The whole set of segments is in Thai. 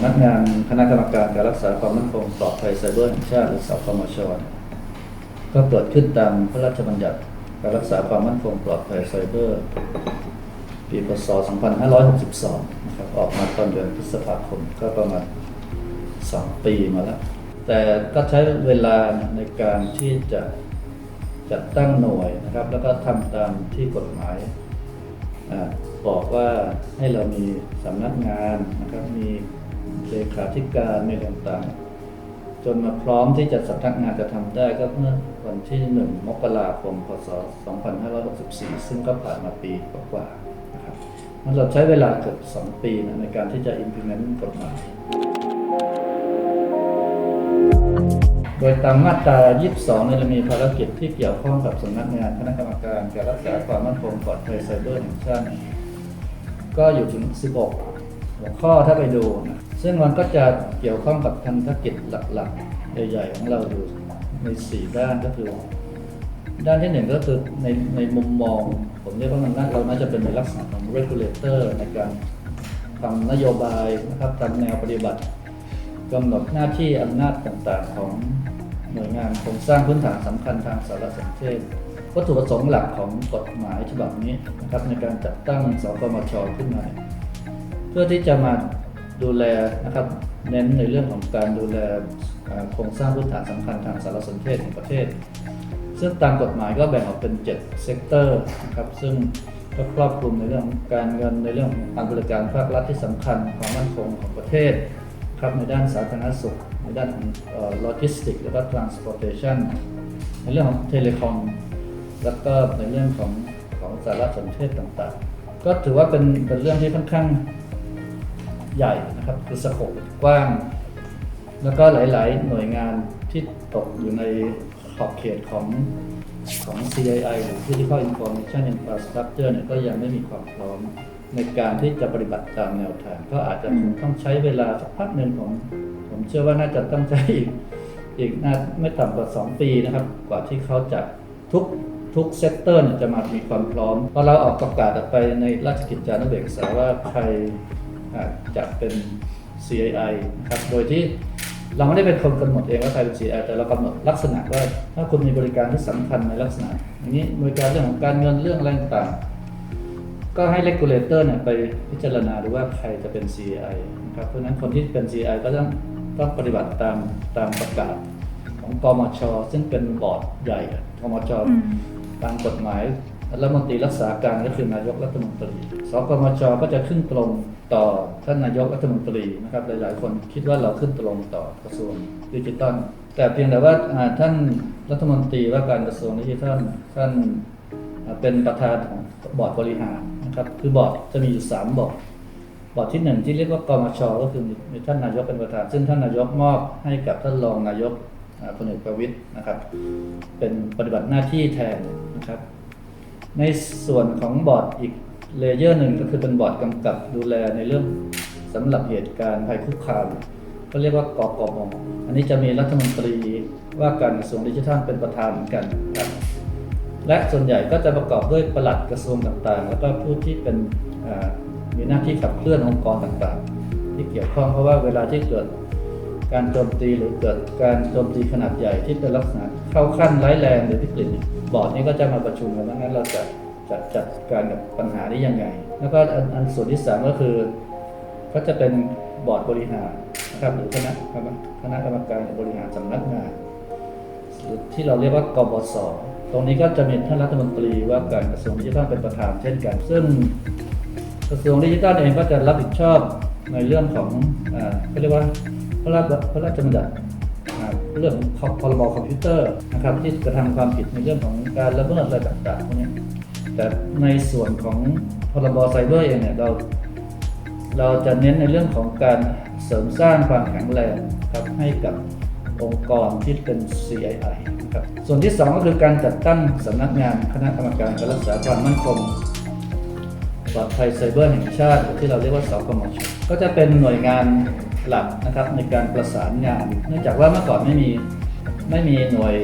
ำนักงานคณะกรรมการการรักษาความมั่นคงปลอดภัยไซเบอร์แห่งชาติหรือสคมชก็เกิดขึ้นตามพระราชบัญญัติการรักษาความมั่นคงปลอดภัยไซเบอร์ ปีพศ 2562 นะครับ ออกมาตอนเดือนพฤษภาคมก็ประมาณ 2 ปีมาแล้ว แต่ก็ใช้เวลาในการที่จะจัดตั้งหน่วยนะครับ แล้วก็ทำตามที่กฎหมายอบอกว่าให้เรามีสำนักงานนะครับ มี เลขาธิการมีอะไรต่างๆ จนมาพร้อมที่จะสำนักงานจะทำได้ก็เมื่อวันที่1มกราคมพศ 2564 ซึ่งก็ผ่านมาปีกว่าๆนะครับมันเราใช้เวลาเกือบ 2 ปีนะในการที่จะ implement กฎหมาย โดยตามมาตรา 22เนี่ยเรามีภารกิจที่เกี่ยวข้องกับสำนักงานคณะกรรมการการรักษาความมั่นคงปลอดภัยไซเบอร์แห่งชาติก็อยู่ถึง 16 หัวข้อถ้าไปดูนะ ซึ่งมันก็จะเกี่ยวข้องกับพันธกิจหลักๆ ใหญ่ๆ ของเราอยู่ใน4ด้านก็คือ ด้านที่หนึ่งก็คือในในมุมมอง ผมเรียกว่ามันน่าเราน่าจะเป็นในลักษณะของ regulator ในการทำนโยบายนะครับทำแนวปฏิบัติกำหนดหน้าที่อำนาจต่างๆของหน่วยงานโครงสร้างพื้นฐานสำคัญทางสารสนเทศวัตถุประสงค์หลักของกฎหมายฉบับนี้นะครับในการจัดตั้งสกมชขึ้นมา เพื่อที่จะมา ดูแลนะครับเน้นในเรื่องของการดูแลโครงสร้างพื้นฐานสำคัญทางสารสนเทศของประเทศ ซึ่งตามกฎหมายก็แบ่งออกเป็น7เซกเตอร์นะครับซึ่งก็ครอบคลุมในเรื่องของการเงินในเรื่องของการบริการภาครัฐที่สำคัญความมั่นคงของประเทศครับในด้านสาธารณสุข ในด้านโลจิสติกแล้วก็ transportation ในเรื่องของเทเลคอมแล้วก็ในเรื่องของของสารสนเทศต่างๆ ก็ถือว่าเป็นเป็นเรื่องที่ค่อนข้าง ใหญ่นะครับคือสโคปกว้าง แล้วก็หลาย ๆ หน่วยงานที่ตกอยู่ในขอบเขตของของ CII หรือ Critical Information Infrastructure เนี่ยก็ยังไม่มีความพร้อมในการที่จะปฏิบัติตามแนวทาง ก็อาจจะคงต้องใช้เวลาสักพักหนึ่งผมผมเชื่อว่าน่าจะต้องใช้อีกอีกน่าไม่ต่ำกว่า 2 ปีนะครับ กว่าที่เขาจะทุกทุกเซกเตอร์จะมามีความพร้อมพอเราออกประกาศออกไปในราชกิจจานุเบกษาว่าใคร จะเป็น CII นะครับโดยที่เราไม่ได้เป็นคนกำหนดเองว่าใครเป็น CI แต่เรากำหนดลักษณะว่าถ้าคุณมีบริการที่สำคัญในลักษณะอย่างนี้บริการเรื่องของการเงินเรื่องอะไรต่างๆก็ให้ regulator เนี่ยไปพิจารณาดูว่าใครจะเป็น CI นะครับ เพราะฉะนั้นคนที่เป็น CI ก็ต้องต้องปฏิบัติตามตามประกาศของกมช ซึ่งเป็นบอร์ดใหญ่กมชตามกฎหมาย รัฐมนตรีรักษาการก็คือนายกรัฐมนตรีสกมชก็จะขึ้นตรงต่อท่านนายกรัฐมนตรีนะครับหลายๆ คนคิดว่าเราขึ้นตรงต่อกระทรวงดิจิทัล แต่เพียงแต่ว่าท่านรัฐมนตรีว่าการกระทรวงดิจิทัลท่านเป็นประธานของบอร์ดบริหารนะครับคือบอร์ดจะมีอยู่สามบอร์ดบอร์ดที่หนึ่งที่เรียกว่ากมชก็คือมีท่านนายกเป็นประธาน ซึ่งท่านนายกมอบให้กับท่านรองนายกพลเอกประวิตยนะครับ เป็นปฏิบัติหน้าที่แทนนะครับ ในส่วนของบอร์ดอีกเลเยอร์หนึ่งก็คือเป็นบอร์ดกำกับดูแลในเรื่องสำหรับเหตุการณ์ภัยคุกคามก็เรียกว่ากกมอันนี้จะมีรัฐมนตรีว่าการกระทรวงดิจิทัลเป็นประธานเหมือนกันครับและส่วนใหญ่ก็จะประกอบด้วยปลัดกระทรวงต่างๆ แล้วก็ผู้ที่เป็นมีหน้าที่ขับเคลื่อนองค์กรต่างๆ ที่เกี่ยวข้องเพราะว่าเวลาที่เกิดการโจมตีหรือเกิดการโจมตีขนาดใหญ่ที่เป็นลักษณะเข้าขั้นร้ายแรงหรือวิกฤตเนี่ย บอร์ดนี้ก็จะมาประชุมกันว่างั้นเราจะจะจัดการกับปัญหานี้ยังไง แล้วก็อันส่วนที่สามก็คือ ก็จะเป็นบอร์ดบริหารนะครับหรือคณะคณะกรรมการบริหารสำนักงานหรือที่เราเรียกว่ากบสตรงนี้ก็จะมีท่านรัฐมนตรีว่าการกระทรวงดิจิทัลเป็นประธานเช่นกัน ซึ่งกระทรวงดิจิทัลเองก็จะรับผิดชอบในเรื่องของอเขาเรียกว่าพระราชพระราชบัญญัติอ่า เรื่องของพรบคอมพิวเตอร์นะครับที่กระทำความผิดในเรื่องของการละเมิดอะไรต่างๆพวกนี้แต่ในส่วนของพรบไซเบอร์เองเนี่ยเราเราจะเน้นในเรื่องของการเสริมสร้างความแข็งแรงครับให้กับองค์กรที่เป็น CII นะครับส่วนที่ 2 ก็คือการจัดตั้งสำนักงานคณะกรรมการการรักษาความมั่นคงปลอดภัยไซเบอร์แห่งชาติ ที่เราเรียกว่าสกมชก็จะเป็นหน่วยงาน หลักนะครับในการประสานงาน เนื่องจากว่าเมื่อก่อนไม่มีไม่มีหน่วย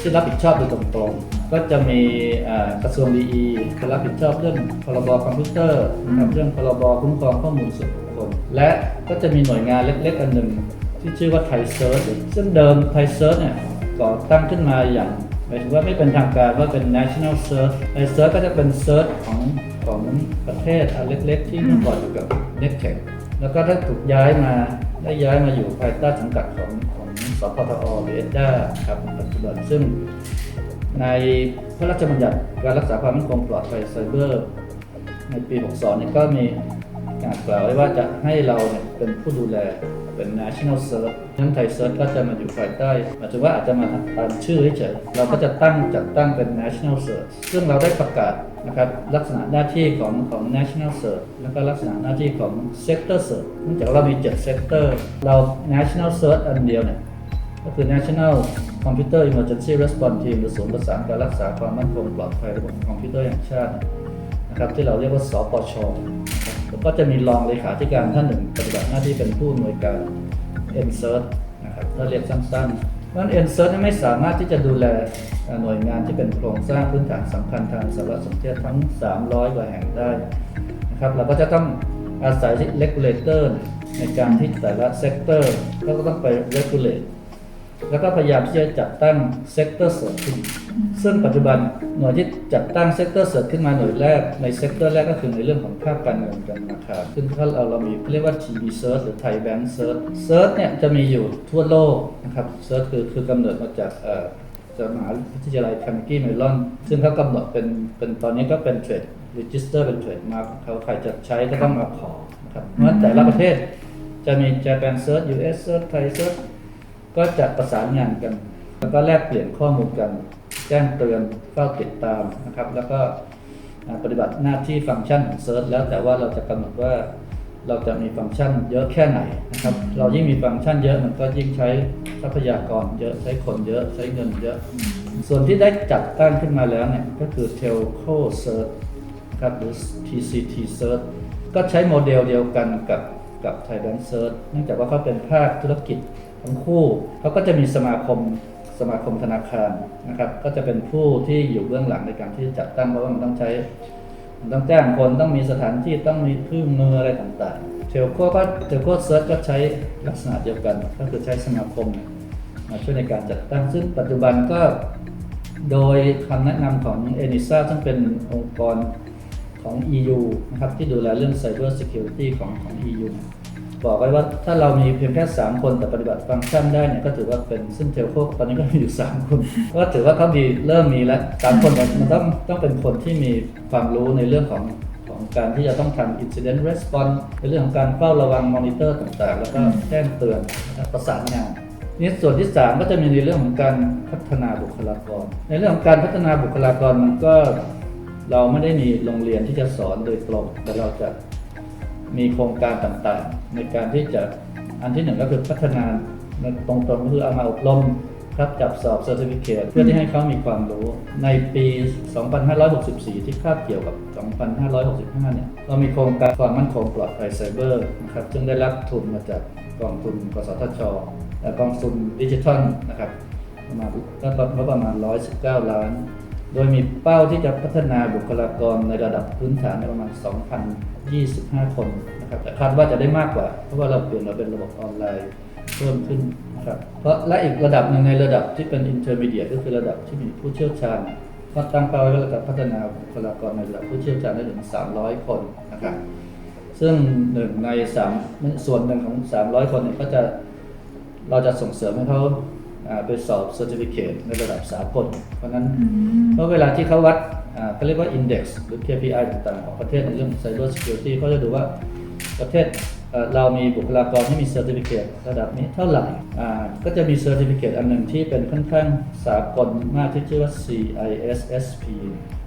ที่รับผิดชอบโดยตรงๆ ก็จะมีกระทรวงดีจะรับผิดชอบเรื่องพรบคอมพิวเตอร์นะครับเรื่องพรบคุ้มครองข้อมูลส่วนบุคคล และก็จะมีหน่วยงานเล็กๆ อันหนึ่งที่ชื่อว่าไทยเซิร์ชซึ่งเดิมไทยเซิร์ชเนี่ยก่อตั้งขึ้นมาอย่างหมายถึงว่าไม่เป็นทางการว่าเป็น national search ไทยเซิร์ชก็จะเป็นเซิร์ชของของประเทศอันเล็ก ๆ ที่เมื่อก่อนอยู่กับ n e t แข่งแล้วก็ถ้าถูกย้ายมา ได้ย้ายมาอยู่ภายใต้สังกัดของของสพทอหรือเอด้าครับปัจจุบันซึ่งในพระราชบัญญัติการรักษาความมั่นคงปลอดภัยไซเบอร์ ในปี 62นี่ก็มี การกล่าวไว้ว่าจะให้เราเนี่ยเป็นผู้ดูแลเป็น national search ทั้งไทย search ก็จะมาอยู่ภายใต้หมายถึงว่าอาจจะมาตามชื่อเฉยเราก็จะตั้งจัดตั้งเป็น national search ซึ่งเราได้ประกาศนะครับลักษณะหน้าที่ของของ national search แล้วก็ลักษณะหน้าที่ของ sector search เนื่องจากเรามี 7 sector เรา national search อันเดียวเนี่ยก็คือ National Computer Emergency Response Team หรือศูนย์ประสานการรักษาความมั่นคงปลอดภัยระบบคอมพิวเตอร์แห่งชาตินะครับที่เราเรียกว่าสปช แล้วก็จะมีรองเลขาธิการท่านหนึ่งปฏิบัติหน้าที่เป็นผู้อำนวยการ NSERT นะครับถ้าเรียกสั้นๆเพราะฉะนั้น NSERT ไม่สามารถที่จะดูแลหน่วยงานที่เป็นโครงสร้างพื้นฐานสำคัญทางสารสนเทศทั้ง 300กว่าแห่งได้นะครับเราก็จะต้องอาศัย regulator ในการที่แต่ละ sector ก็ต้องไป regulate แล้วก็พยายามที่จะจัดตั้ง sector search ขึ้น ซึ่งปัจจุบันหน่วยที่จัดตั้ง sector search ขึ้นมาหน่วยแรกใน sector แรกก็คือในเรื่องของภาคการเงินการธนาคารซึ่งถ้าเราเรามีเรียกว่า TB search หรือ Thai Bank search search เนี่ยจะมีอยู่ทั่วโลกนะครับ search คือคือกำเนิดมาจากเอ่อจากมหาวิทยาลัยคาร์เนกี้เมลอน ซึ่งเขากำหนดเป็นเป็นตอนนี้ก็เป็นเทรดรีจิสเตอร์เป็นเทรดมาร์เขาใครจะใช้ก็ต้องมาขอนะครับเพราะฉะนั้นแต่ละประเทศจะมี Japan Search US Search Thai Search ก็จะประสานงานกัน แล้วก็แลกเปลี่ยนข้อมูลกัน แจ้งเตือนเฝ้าติดตามนะครับ แล้วก็อ่าปฏิบัติหน้าที่ฟังก์ชันของเซิร์ชแล้วแต่ว่าเราจะกำหนดว่าเราจะมีฟังก์ชันเยอะแค่ไหนนะครับ เรายิ่งมีฟังก์ชันเยอะมันก็ยิ่งใช้ทรัพยากรเยอะใช้คนเยอะใช้เงินเยอะ ส่วนที่ได้จัดตั้งขึ้นมาแล้วเนี่ยก็คือ Telco Search นะครับหรือ TCT Search ก็ใช้โมเดลเดียวกันกับกับ Thailand Search เนื่องจากว่าเขาเป็นภาคธุรกิจ ทั้งคู่เขาก็จะมีสมาคมสมาคมธนาคารนะครับ ก็จะเป็นผู้ที่อยู่เบื้องหลังในการที่จะจัดตั้งเพราะว่ามันต้องใช้ มันต้องแจ้งคนต้องมีสถานที่ต้องมีเครื่องมืออะไรต่างๆเทลโคก็เทลโคเซิร์ชก็ใช้ลักษณะเดียวกัน ก็คือใช้สมาคมมาช่วยในการจัดตั้งซึ่งปัจจุบันก็โดยคำแนะนำของ e n i s a ซึ่งเป็นองค์กรของ EU นะครับที่ดูแลเรื่อง Cyber Security ของของ EU บอกไว้ว่าถ้าเรามีเพียงแค่ 3 คนแต่ปฏิบัติฟังก์ชันได้เนี่ยก็ถือว่าเป็นซึ่งเทลโคตอนนี้ก็มีอยู่ 3 คน ก็ถือว่าเขามีเริ่มมีแล้วสามคนมันต้องต้องเป็นคนที่มีความรู้ในเรื่องของของการที่จะต้องทำ incident response ในเรื่องของการเฝ้าระวังมอนิเตอร์ต่างๆ แล้วก็แจ้งเตือนประสานงานนี่ส่วนที่ 3 ก็จะมีในเรื่องของการพัฒนาบุคลากร ในเรื่องของการพัฒนาบุคลากรมันก็เราไม่ได้มีโรงเรียนที่จะสอนโดยตรงแต่เราจะมีโครงการต่างๆ ในการที่จะอันที่หนึ่งก็คือพัฒนาตรงๆก็คือเอามาอบรมครับจับสอบเซอร์ติฟิเคเพื่อที่ให้เขามีความรู้ในปี 2564 ที่คาบเกี่ยวกับ 2565 เนี่ยเรามีโครงการความมั่นคงปลอดภัยไซเบอร์นะครับซึ่งได้รับทุนมาจากกองทุนกสทชและกองทุนดิจิทัลนะครับประมาณก็ประมาณ 119 ล้าน โดยมีเป้าที่จะพัฒนาบุคลากรในระดับพื้นฐานในประมาณ 2,025 คน นะครับแต่คาดว่าจะได้มากกว่า เพราะว่าเราเปลี่ยนมาเป็นระบบออนไลน์เพิ่มขึ้นนะครับเพราะและอีกระดับหนึ่งในระดับที่เป็น intermediate ก็คือระดับที่มีผู้เชี่ยวชาญก็ตั้งเป้าไว้ว่าเราจะพัฒนาบุคลากรในระดับผู้เชี่ยวชาญได้ถึง 300 คนนะครับซึ่งหนึ่งในสามส่วนหนึ่งของ 300 คนเนี่ยก็จะเราจะส่งเสริมให้เขาอ่าไปสอบเซอร์ติฟิเคในระดับสากล เพราะฉะนั้นเพราะเวลาที่เขาวัดอ่าเขาเรียกว่า Index หรือ KPI ต่างๆ ของประเทศในเรื่อง Cyber Security เขาจะดูว่า ประเทศเรามีบุคลากรที่มีเซอร์ติฟิเคตระดับนี้เท่าไหร่ก็จะมีเซอร์ติฟิเคตอันหนึ่งที่เป็นค่อนข้างสากลมากที่ชื่อว่า CISSP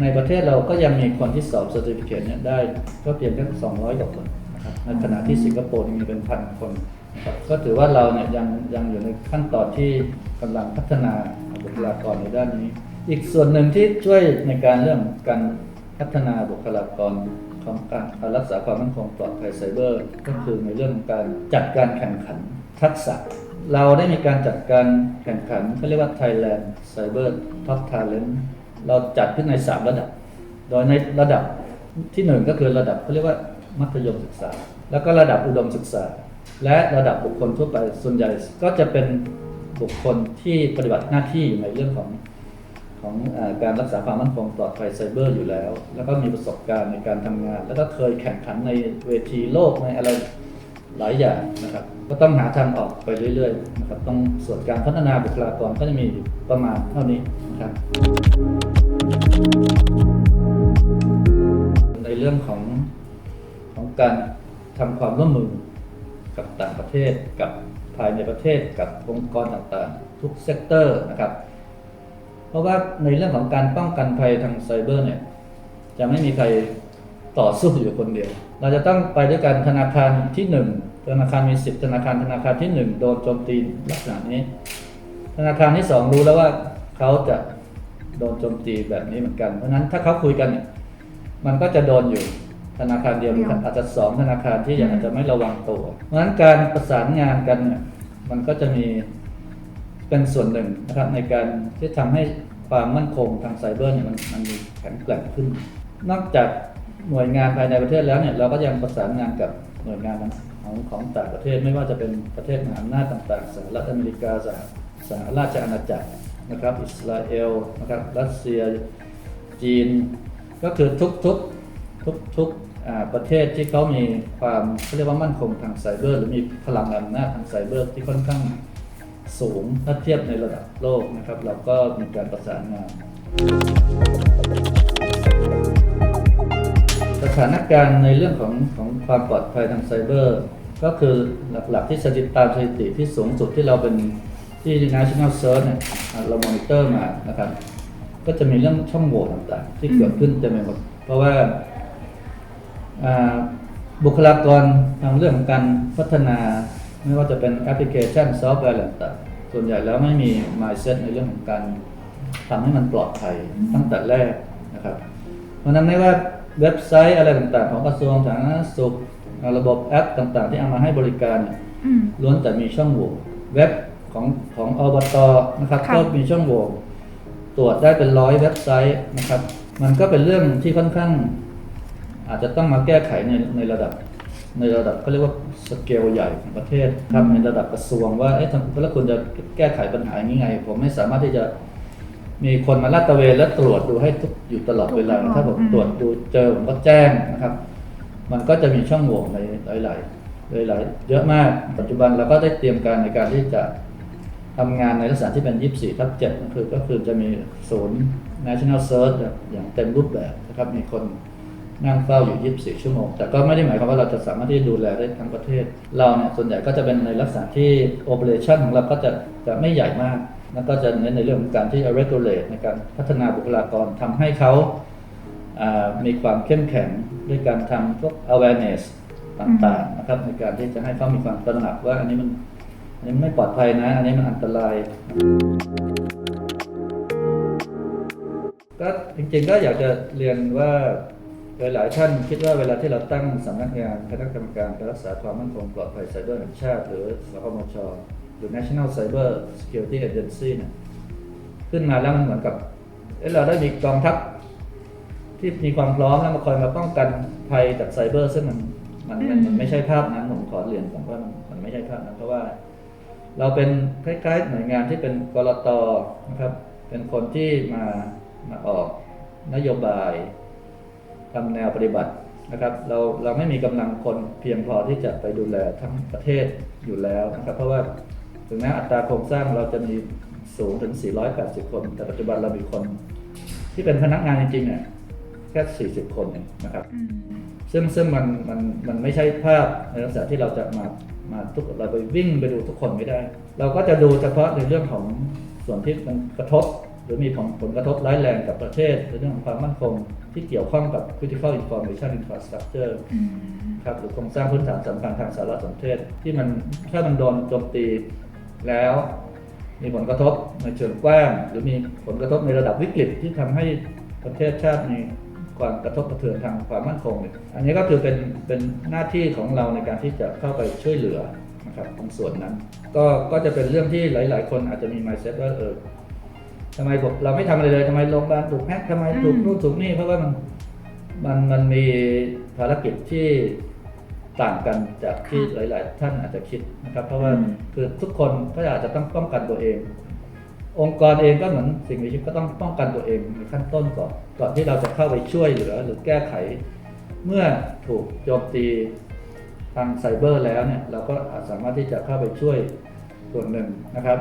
ในประเทศเราก็ยังมีคนที่สอบเซอร์ติฟิเคตเนี่ยได้ก็เพียงแค่200กว่าคนนะครับในขณะที่สิงคโปร์มีเป็นพันคนก็ถือว่าเราเนี่ยยังยังอยู่ในขั้นตอนที่กำลังพัฒนาบุคลากรในด้านนี้ อีกส่วนหนึ่งที่ช่วยในการเรื่องการพัฒนาบุคลากร ของการรักษาความมั่นคงปลอดภัยไซเบอร์ ก็คือในเรื่องของการจัดการแข่งขันทักษะ เราได้มีการจัดการแข่งขันเขาเรียกว่า Thailand Cyber Top Talent เราจัดขึ้นใน 3 ระดับ โดยในระดับที่หนึ่งก็คือระดับเขาเรียกว่ามัธยมศึกษา แล้วก็ระดับอุดมศึกษา และระดับบุคคลทั่วไปส่วนใหญ่ก็จะเป็นบุคคลที่ปฏิบัติหน้าที่อยู่ในเรื่องของ ของอการรักษาความมั่นคงปลอดภัยไซเบอร์อยู่แล้ว แล้วก็มีประสบการณ์ในการทำงาน แล้วก็เคยแข่งขันในเวทีโลกในอะไรหลายอย่างนะครับ ก็ต้องหาทางออกไปเรื่อยๆนะครับ ต้องส่วนการพัฒนาบุคลากรก็จะมีประมาณเท่านี้นะครับ ในเรื่องของของการทำความร่วมมือกับต่างประเทศ กับภายในประเทศ กับองค์กรต่างๆ ทุกเซกเตอร์นะครับ ราะว่าในเรื่องของการป้องกันภัยทางไซเบอร์เนี่ย จะไม่มีใครต่อสู้อยู่คนเดียว เราจะต้องไปด้วยกันธนาคารที่หนึ่งธนาคารมีสิบธนาคารธนาคารที่หนึ่งโดนโจมตีลักษณะนี้ ธนาคารที่สองรู้แล้วว่าเขาจะโดนโจมตีแบบนี้เหมือนกัน เพราะฉะนั้นถ้าเขาคุยกันเนี่ยมันก็จะโดนอยู่ธนาคารเดียวหรืออาจจะสองธนาคารที่ยังอาจจะไม่ระวังตัว เพราะฉะนั้นการประสานงานกันเนี่ยมันก็จะมี เป็นส่วนหนึ่งนะครับในการที่ทำให้ความมั่นคงทางไซเบอร์เนี่ยมันมันมีแข็งแกร่งขึ้น นอกจากหน่วยงานภายในประเทศแล้วเนี่ยเราก็ยังประสานงานกับหน่วยงานของของต่างประเทศไม่ว่าจะเป็นประเทศมหาอำนาจต่างๆสหรัฐอเมริกาสหสหราชอาณาจักรนะครับ อิสราเอลนะครับรัสเซียจีน ก็คือทุกทุกทุกทุกประเทศที่เขามีความเขาเรียกว่ามั่นคงทางไซเบอร์ หรือมีพลังอำนาจทางไซเบอร์ที่ค่อนข้าง สูงถ้าเทียบในระดับโลกนะครับ เราก็มีการประสานงาน สถานการณ์ในเรื่องของของความปลอดภัยทางไซเบอร์ ก็คือหลักๆที่สถิติตามสถิติที่สูงสุดที่เราเป็นที่ National Search เนี่ยเรามอนิเตอร์มานะครับ ก็จะมีเรื่องช่องโหว่ต่างๆ ที่เกิดขึ้นเต็มไปหมดเพราะว่าอ่าบุคลากรทางเรื่องของการพัฒนา ไม่ว่าจะเป็นแอปพลิเคชันซอฟต์แวร์ต่างๆส่วนใหญ่แล้วไม่มี mindset ในเรื่องของการทำให้มันปลอดภัยตั้งแต่แรกนะครับเพราะฉะนั้นไม่ว่าเว็บไซต์อะไรต่างๆ ของกระทรวงสาธารณสุขระบบแอปต่างๆ ที่เอามาให้บริการเนี่ยอืมล้วนแต่มีช่องโหว่เว็บของของอบตนะครับค่ะก็มีช่องโหว่ตรวจได้เป็นร้อยเว็บไซต์นะครับ มันก็เป็นเรื่องที่ค่อนข้าง อาจจะต้องมาแก้ไขในในระดับ ในระดับเขาเรียกว่าสเกลใหญ่ของประเทศครับในระดับกระทรวงว่าเอ๊ะทำแล้วคุณจะแก้ไขปัญหาอย่างนี้ไง ผมไม่สามารถที่จะมีคนมาลาดตระเวนและตรวจดูให้ทุกอยู่ตลอดเวลา ถ้าผมตรวจดูเจอผมก็แจ้งนะครับ มันก็จะมีช่องโหว่ในหลายๆหลายๆเยอะมากปัจจุบันเราก็ได้เตรียมการในการที่จะทำงานในลักษณะที่เป็น 24 ทับ 7 ก็คือก็คือจะมีศูนย์ national search อย่างเต็มรูปแบบนะครับมีคน นั่งเฝ้าอยู่ 24 ชั่วโมง แต่ก็ไม่ได้หมายความว่าเราจะสามารถที่จะดูแลได้ทั้งประเทศ เราเนี่ยส่วนใหญ่ก็จะเป็นในลักษณะที่ operation ของเราก็จะจะไม่ใหญ่มาก แล้วก็จะเน้นในเรื่องของการที่ regulate ในการพัฒนาบุคลากรทำให้เขาอ่ามีความเข้มแข็งด้วยการทำพวก awareness ต่างๆนะครับในการที่จะให้เขามีความตระหนักว่าอันนี้มันอันนี้ไม่ปลอดภัยนะ อันนี้มันอันตราย ก็จริงๆก็อยากจะเรียนว่า หลายท่านคิดว่าเวลาที่เราตั้งสำนักงานคณะกรรมการการรักษาความมั่นคงปลอดภัยไซเบอร์แห่งชาติ หรือสคมชหรือ National Cyber Security Agency เนี่ยขึ้นมาแล้วมันเหมือนกับเเราได้มีกองทัพที่มีความพร้อมแล้วมาคอยมาป้องกันภัยจากไซเบอร์ซึ่งมันมันมันมันไม่ใช่ภาพนั้นผมขอเรียนผมว่ามันมันไม่ใช่ภาพนั้นเพราะว่า เราเป็นคล้ายๆหน่วยงานที่เป็นกรตนะครับ เป็นคนที่มามาออกนโยบาย ทำแนวปฏิบัตินะครับเราเราไม่มีกำลังคนเพียงพอที่จะไปดูแลทั้งประเทศอยู่แล้วนะครับเพราะว่าถึงแม้อัตราโครงสร้างเราจะมีสูงถึง 480 คน แต่ปัจจุบันเรามีคนที่เป็นพนักงานจริงๆเนี่ยแค่ 40 คนเองนะครับอืมซึ่งซึ่งมันมันมันไม่ใช่ภาพในลักษณะที่เราจะมามาทุกเราไปวิ่งไปดูทุกคนไม่ได้ เราก็จะดูเฉพาะในเรื่องของส่วนที่มันกระทบ หรือมีผลผลกระทบร้ายแรงกับประเทศในเรื่องของความมั่นคง ที่เกี่ยวข้องกับ critical information infrastructure อืมครับหรือโครงสร้างพื้นฐานสำคัญทางสารสนเทศ ที่มันถ้ามันโดนโจมตีแล้ว มีผลกระทบในเชิงกว้าง หรือมีผลกระทบในระดับวิกฤตที่ทำให้ประเทศชาติมีความกระทบกระเทือนทางความมั่นคงเนี่ยอันนี้ก็คือเป็นเป็นหน้าที่ของเราในการที่จะเข้าไปช่วยเหลือนะครับตรงส่วนนั้น ก็ก็จะเป็นเรื่องที่หลาย ๆ คนอาจจะมี mindset ว่าเออ ทำไมผมเราไม่ทำอะไรเลยทำไมโรงพยาบาลถูกแฮกทำไมถูกอืมนู่นถูกนี่เพราะว่ามันมันมันมีภารกิจที่ต่างกันจากที่ค่ะหลาย ๆ ท่านอาจจะคิดนะครับ เพราะว่าอืมคือทุกคนก็อาจจะต้องป้องกันตัวเอง องค์กรเองก็เหมือนสิ่งมีชีวิตก็ต้องป้องกันตัวเองในขั้นต้นก่อนก่อนที่เราจะเข้าไปช่วยเหลือหรือแก้ไข เมื่อถูกโจมตีทางไซเบอร์แล้วเนี่ยเราก็อาจสามารถที่จะเข้าไปช่วยส่วนหนึ่งนะครับ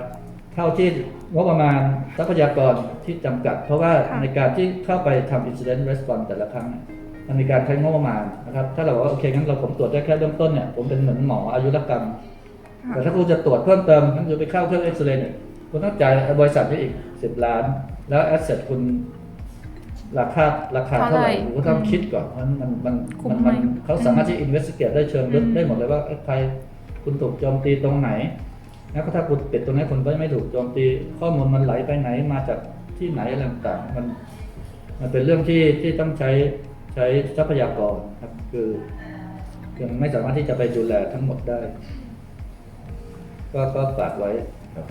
เท่าที่งบประมาณทรัพยากรที่จำกัด เพราะว่าค่ะในการที่เข้าไปทำ incident response แต่ละครั้งเนี่ยมันมีการใช้งบประมาณนะครับ ถ้าเราบอกว่าโอเคงั้นเราผมตรวจได้แค่เบื้องต้นเนี่ยผมเป็นเหมือนหมออายุรกรรม แต่ถ้าคุณจะตรวจเพิ่มเติมคุณจะไปเข้าเครื่องเอ็กซเรย์เนี่ยคุณต้องจ่ายบริษัทนี้อีกสิบล้าน แล้วแอสเซทคุณราคาราคาเท่าไหร่เท่าไหร่คุณก็ต้องคิดก่อนมันมันมันคุ้มันมไหมมันเขาสามารถที่อินเวส i ิเกตได้เชิงลึกอืมได้หมดเลยว่าเอ้ยใครคุณถูกโจมตีตรงไหน แล้วก็ถ้าคุณปิดตรงนี้คุณก็ไม่ถูกโจมตี ข้อมูลมันไหลไปไหนมาจากที่ไหนอะไรต่างๆมันมันเป็นเรื่องที่ที่ต้องใช้ใช้ทรัพยากรครับคือคือมันไม่สามารถที่จะไปดูแลทั้งหมดได้ ก็ก็ฝากไว้ครับ